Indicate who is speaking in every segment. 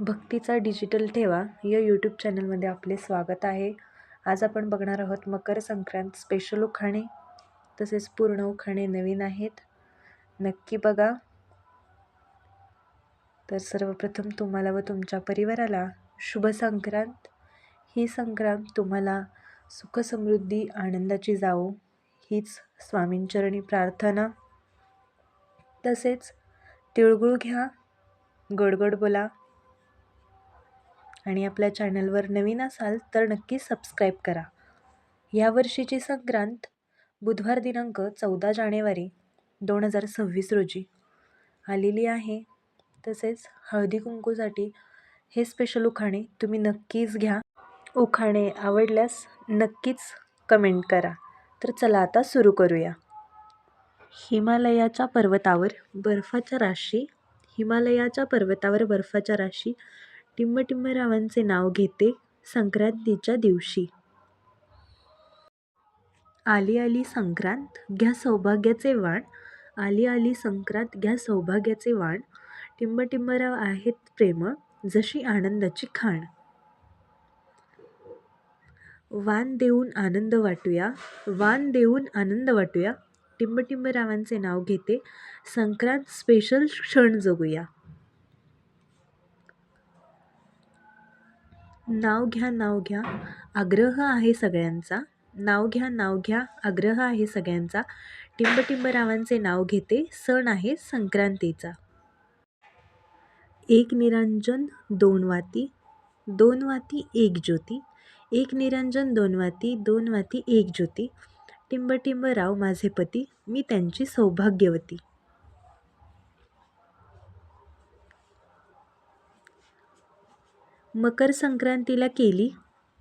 Speaker 1: भक्तीचा digital ठेवा या YouTube चॅनलमध्ये आपले स्वागत आहे. आज आपण बघणार आहोत मकर संक्रांत स्पेशल उखाणे. तसेच पूर्ण उखाणे नवीन आहेत. नक्की बघा. तर सर्वप्रथम तुम्हाला व तुमच्या परिवाराला शुभ संक्रांत. ही संक्रांत तुम्हाला सुखसमृद्धी आनंदाची जावो हीच स्वामींचरणी प्रार्थना. तसेच तिळगुळ घ्या गडगड बोला आणि आपल्या चॅनलवर नवीन असाल तर नक्की सबस्क्राईब करा. यावर्षीची संक्रांत बुधवार दिनांक चौदा जानेवारी दोन हजार सव्वीस रोजी आलेली आहे. तसेच हळदी कुंकूसाठी हे स्पेशल उखाणे तुम्ही नक्कीच घ्या. उखाणे आवडल्यास नक्कीच कमेंट करा. तर चला आता सुरू करूया. हिमालयाच्या पर्वतावर बर्फाच्या राशी हिमालयाच्या पर्वतावर बर्फाच्या राशी टिंबटिंबरावांचे नाव घेते संक्रांतीच्या दिवशी. आली आली संक्रांत घ्या सौभाग्याचे वाण. आली आली संक्रांत घ्या सौभाग्याचे वाण. टिंबटिंबराव आहेत प्रेम जशी आनंदाची खाण. वान देऊन आनंद वाटूया वान देऊन आनंद वाटूया. टिंबटिंबरावांचे नाव घेते संक्रांत स्पेशल क्षण जगूया. नाव घ्या नाव घ्या. आग्रह आहे सगळ्यांचा. नाव घ्या नाव घ्या. आग्रह आहे सगळ्यांचा. टिंबटिंबरावांचे नाव घेते. सण आहे संक्रांतीचा. एक निरंजन दोन वाती. दोन वाती एक ज्योती. एक निरंजन दोन वाती. दोन वाती एक ज्योती. टिंबटिंबराव माझे पती. मी त्यांची सौभाग्यवती. मकर संक्रांतीला केली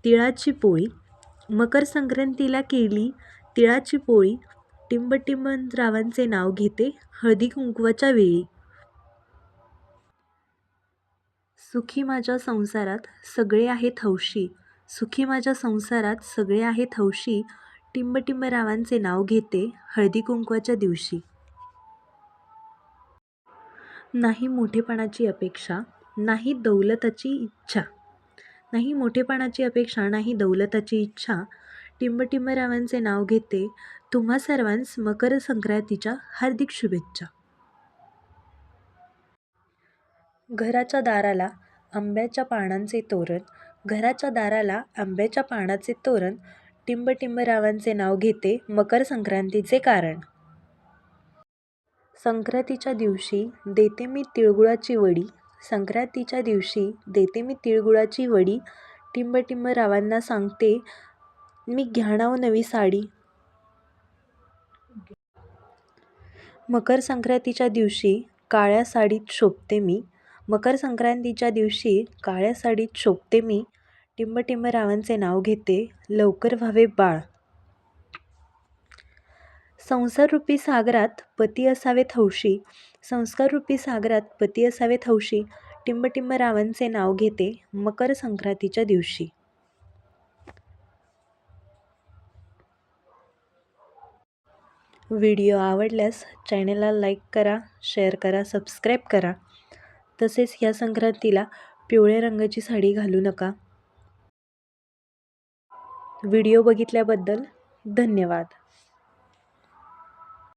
Speaker 1: तिळाची पोळी. मकर संक्रांतीला केली तिळाची पोळी. टिंबटिंबरावांचे नाव घेते हळदी कुंकवाच्या वेळी. सुखी माझ्या संसारात सगळे आहेत हौशी. सुखी माझ्या संसारात सगळे आहेत हौशी. टिंबटिंबरावांचे नाव घेते हळदी कुंकवाच्या दिवशी. नाही मोठेपणाची अपेक्षा नाही दौलताची इच्छा. नाही मोठेपणाची अपेक्षा नाही दौलताची इच्छा. टिंबटिंबरावांचे नाव घेते तुम्हा सर्वांस मकर संक्रांतीच्या हार्दिक शुभेच्छा. घराच्या दाराला आंब्याच्या पानांचे तोरण घराच्या दाराला आंब्याच्या पानाचे तोरण टिंबटिंबरावांचे नाव घेते मकर संक्रांतीचे कारण. संक्रांतीच्या दिवशी देते मी तिळगुळाची वडी संक्रांतीच्या दिवशी देते मी तिळगुळाची वडी. टिंबटिंबरावांना सांगते मी घ्याणाव नवी साडी. मकर संक्रांतीच्या दिवशी काळ्या साडीत शोभते मी. मकर संक्रांतीच्या दिवशी काळ्या साडीत शोभते मी. टिंबटिंबरावांचे नाव घेते लवकर व्हावे बाळ. संसाररूपी सागरात पती असावेत हौशी. संस्काररूपी सागरात पती असावेत हौशी. टिंबटिंबरावांचे नाव घेते मकर संक्रांतीच्या दिवशी. व्हिडिओ आवडल्यास चॅनेलला लाईक करा शेअर करा सबस्क्राईब करा. तसेच ह्या संक्रांतीला पिवळ्या रंगाची साडी घालू नका. व्हिडिओ बघितल्याबद्दल धन्यवाद.